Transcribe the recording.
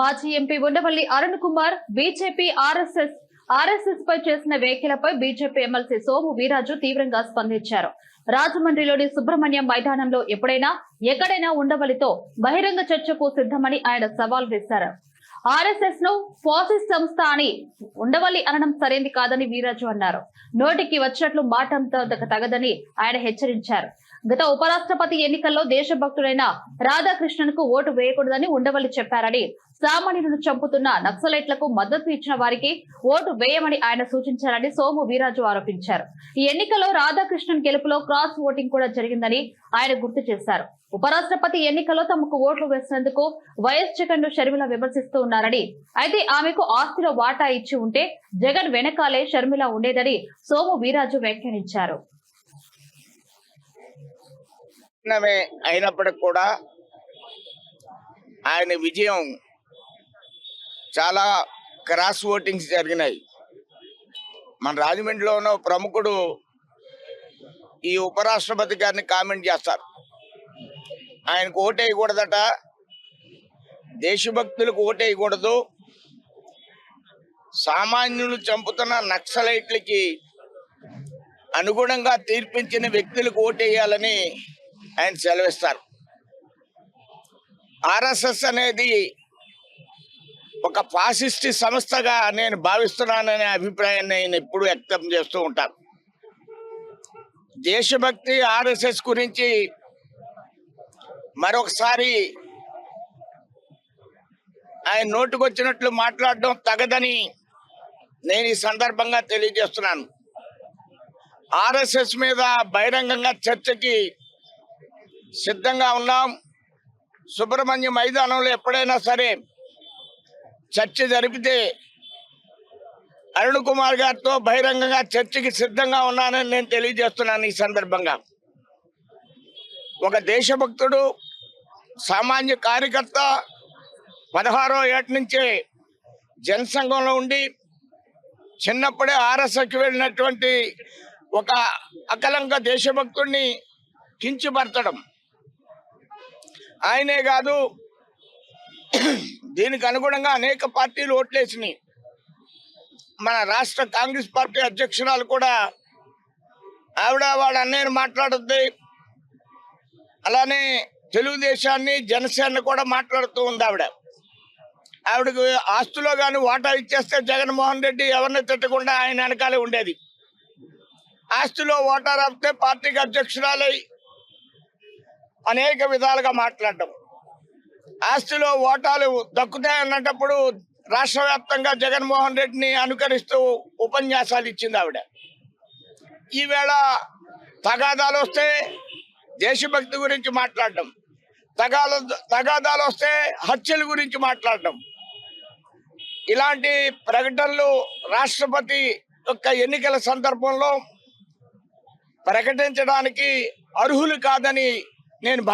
మాజీ MP Undavalli Arun Kumar BJP RSS RSS పై చేసిన వ్యాఖ్యలపై బీజేపీ ఎమ్మెల్సీ సోము వీరాజు తీవ్రంగా స్పందించారు. రాజమండ్రిలోని సుబ్రహ్మణ్యం మైదానంలో ఎప్పుడైనా ఎక్కడైనా ఉండవల్లితో బహిరంగ చర్చకు సిద్ధమని ఆయన సవాల్ వేశారు. ఆర్ఎస్ఎస్ను ఫాసిస్ట్ సంస్థ అని ఉండవల్లి అనడం సరైంది కాదని వీరాజు అన్నారు. నోటికి వచ్చినట్లు మాటంతో తగదని ఆయన హెచ్చరించారు. గత ఉపరాష్ట్రపతి ఎన్నికల్లో దేశభక్తుడైన రాధాకృష్ణన్కు ఓటు వేయకూడదని ఉండవల్లి చెప్పారని సామాన్యులను చంపుతున్న నక్సలైట్లకు మద్దతు ఇచ్చిన వారికి ఓటు వేయమని ఆయన సూచించారని సోము వీరాజు ఆరోపించారు. ఈ ఎన్నికల్లో రాధాకృష్ణన్ గెలుపులో క్రాస్ ఓటింగ్ కూడా జరిగిందని ఆయన గుర్తు చేశారు. ఉపరాష్ట్రపతి ఎన్నికల్లో తమకు ఓట్లు వేసినందుకు వైఎస్ జగన్ను షర్మిల విమర్శిస్తూ ఉన్నారని అయితే ఆమెకు ఆస్తిలో వాటా ఇచ్చి ఉంటే జగన్ వెనకాలే షర్మిల ఉండేదని సోము వీరాజు వ్యాఖ్యానించారు. ప్రయత్నమే అయినప్పటికి కూడా ఆయన విజయం చాలా క్రాస్ ఓటింగ్స్ జరిగినాయి. మన రాజమండ్రిలోనూ ప్రముఖుడు ఈ ఉపరాష్ట్రపతి గారిని కామెంట్ చేస్తారు. ఆయనకు ఓటేయకూడదట దేశభక్తులకు ఓటేయకూడదు సామాన్యులు చంపుతున్న నక్సలైట్లకి అనుగుణంగా తీర్పించిన వ్యక్తులకు ఓటేయాలని ఆయన సెలవిస్తారు. ఆర్ఎస్ఎస్ అనేది ఒక ఫాసిస్ట్ సంస్థగా నేను భావిస్తున్నాననే అభిప్రాయాన్ని ఆయన ఎప్పుడు వ్యక్తం చేస్తూ ఉంటారు. దేశభక్తి ఆర్ఎస్ఎస్ గురించి మరొకసారి ఆయన నోటుకొచ్చినట్లు మాట్లాడడం తగదని నేను ఈ సందర్భంగా తెలియజేస్తున్నాను. ఆర్ఎస్ఎస్ మీద బహిరంగంగా చర్చకి సిద్ధంగా ఉన్నాం. సుబ్రహ్మణ్య మైదానంలో ఎప్పుడైనా సరే చర్చ జరిపితే అరుణ్ కుమార్ గారితో బహిరంగంగా చర్చకి సిద్ధంగా ఉన్నానని నేను తెలియజేస్తున్నాను ఈ సందర్భంగా. ఒక దేశభక్తుడు సామాన్య కార్యకర్త పదహారో ఏట నుంచే జనసంఘంలో ఉండి చిన్నప్పుడే ఆర్ఎస్ఎస్కి వెళ్ళినటువంటి ఒక అకలంక దేశభక్తుడిని కించిపరచడం. ఆయనే కాదు. దీనికి అనుగుణంగా అనేక పార్టీలు ఓట్లేసినాయి. మన రాష్ట్ర కాంగ్రెస్ పార్టీ అధ్యక్షురాలు కూడా ఆవిడ వాడు అన్నయ్యను మాట్లాడుద్ది. అలానే తెలుగుదేశాన్ని జనసేన కూడా మాట్లాడుతూ ఉంది ఆవిడ. ఆవిడకు ఆస్తులో కానీ వాటా ఇచ్చేస్తే జగన్మోహన్ రెడ్డి ఎవరిని తిట్టకుండా ఆయన వెనకాలే ఉండేది. ఆస్తిలో ఓటా రాపితే పార్టీకి అధ్యక్షురాలై అనేక విధాలుగా మాట్లాడటం ఆస్తిలో ఓటాలు దక్కుతాయన్నప్పుడు రాష్ట్ర వ్యాప్తంగా జగన్మోహన్ రెడ్డిని అనుకరిస్తూ ఉపన్యాసాలు ఇచ్చింది ఆవిడ. ఈవేళ తగాదాలు వస్తే దేశభక్తి గురించి మాట్లాడటం తగాద తగాదాలు వస్తే హత్యల గురించి మాట్లాడటం ఇలాంటి ప్రకటనలు రాష్ట్రపతి యొక్క ఎన్నికల సందర్భంలో ప్రకటించడానికి అర్హులు కాదని నేను భావి